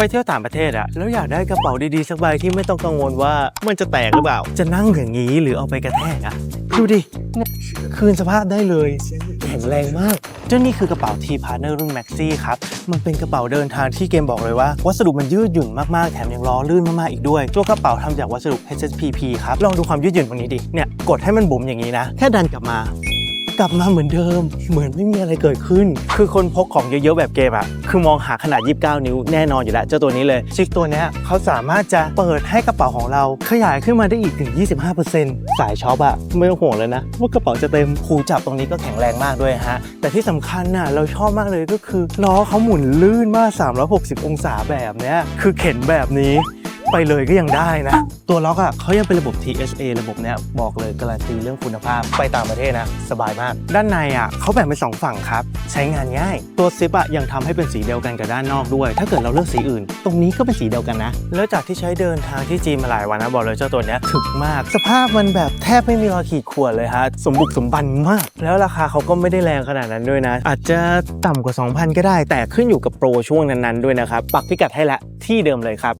ไปเที่ยวต่างประเทศอะแล้วอยากได้กระเป๋าดีๆสักใบที่ไม่ต้องกังวลว่ามันจะแตกหรือเปล่า จะนั่งอย่างนี้หรือเอาไปกระแทกอะดูดิเนี่ยคืนสภาพได้เลย แข็งแรงมากเจ้านี่คือกระเป๋า T Partner รุ่น Maxi ครับ มันเป็นกระเป๋าเดินทางที่เกมบอกเลยว่า วัสดุมันยืดหยุ่นมากๆ แถมยังล้อลื่นมากๆ อีกด้วย ตัวกระเป๋าทำจากวัสดุ HSPP ครับ ลองดูความยืดหยุ่นตรงนี้ดิ เนี่ย กดให้มันบุ๋มอย่างนี้นะ แค่ดันกลับมา กลับมาเหมือนเดิม เหมือนไม่มีอะไรเกิดขึ้น คือคนพกของเยอะๆแบบเกมอะคือมองหาขนาด 29 นิ้วแน่นอนอยู่แล้ว เจ้าตัวนี้เลย ชิปตัวเนี้ยเขาสามารถจะเปิดให้กระเป๋าของเรา ขยายขึ้นมาได้อีกถึง 25%สายช็อปอะไม่ต้องห่วงเลยนะ ว่ากระเป๋าจะเต็มหูจับตรงนี้ก็แข็งแรงมากด้วยฮะ แต่ที่สำคัญน่ะเราชอบมากเลยก็คือล้อเขาหมุนลื่นมาก 360 องศาแบบเนี้ยคือเข็นแบบนี้ ไปเลยก็ยังได้นะ ตัวล็อกอะเขายังเป็นระบบ TSA ระบบเนี้ยบอกเลยการันตีเรื่องคุณภาพ ไปต่างประเทศนะ สบายมาก ด้านในอะเขาแบ่งเป็นสองฝั่งครับ ใช้งานง่าย ตัวซิปอะยังทำให้เป็นสีเดียวกันกับด้านนอกด้วย ถ้าเกิดเราเลือกสีอื่น ตรงนี้ก็เป็นสีเดียวกันนะ แล้วจากที่ใช้เดินทางที่จีนมาหลายวันนะบอกเลยเจ้าตัวเนี้ยถึกมาก สภาพมันแบบแทบไม่มีรอยขีดข่วนเลยฮะสมบุกสมบันมาก แล้วราคาเขาก็ไม่ได้แรงขนาดนั้นด้วยนะ อาจจะต่ำกว่า 2,000 ก็ได้ แต่ขึ้นอยู่กับโปรช่วงนั้นๆด้วยนะครับปักพิกัดให้ละที่เดิมเลยครับ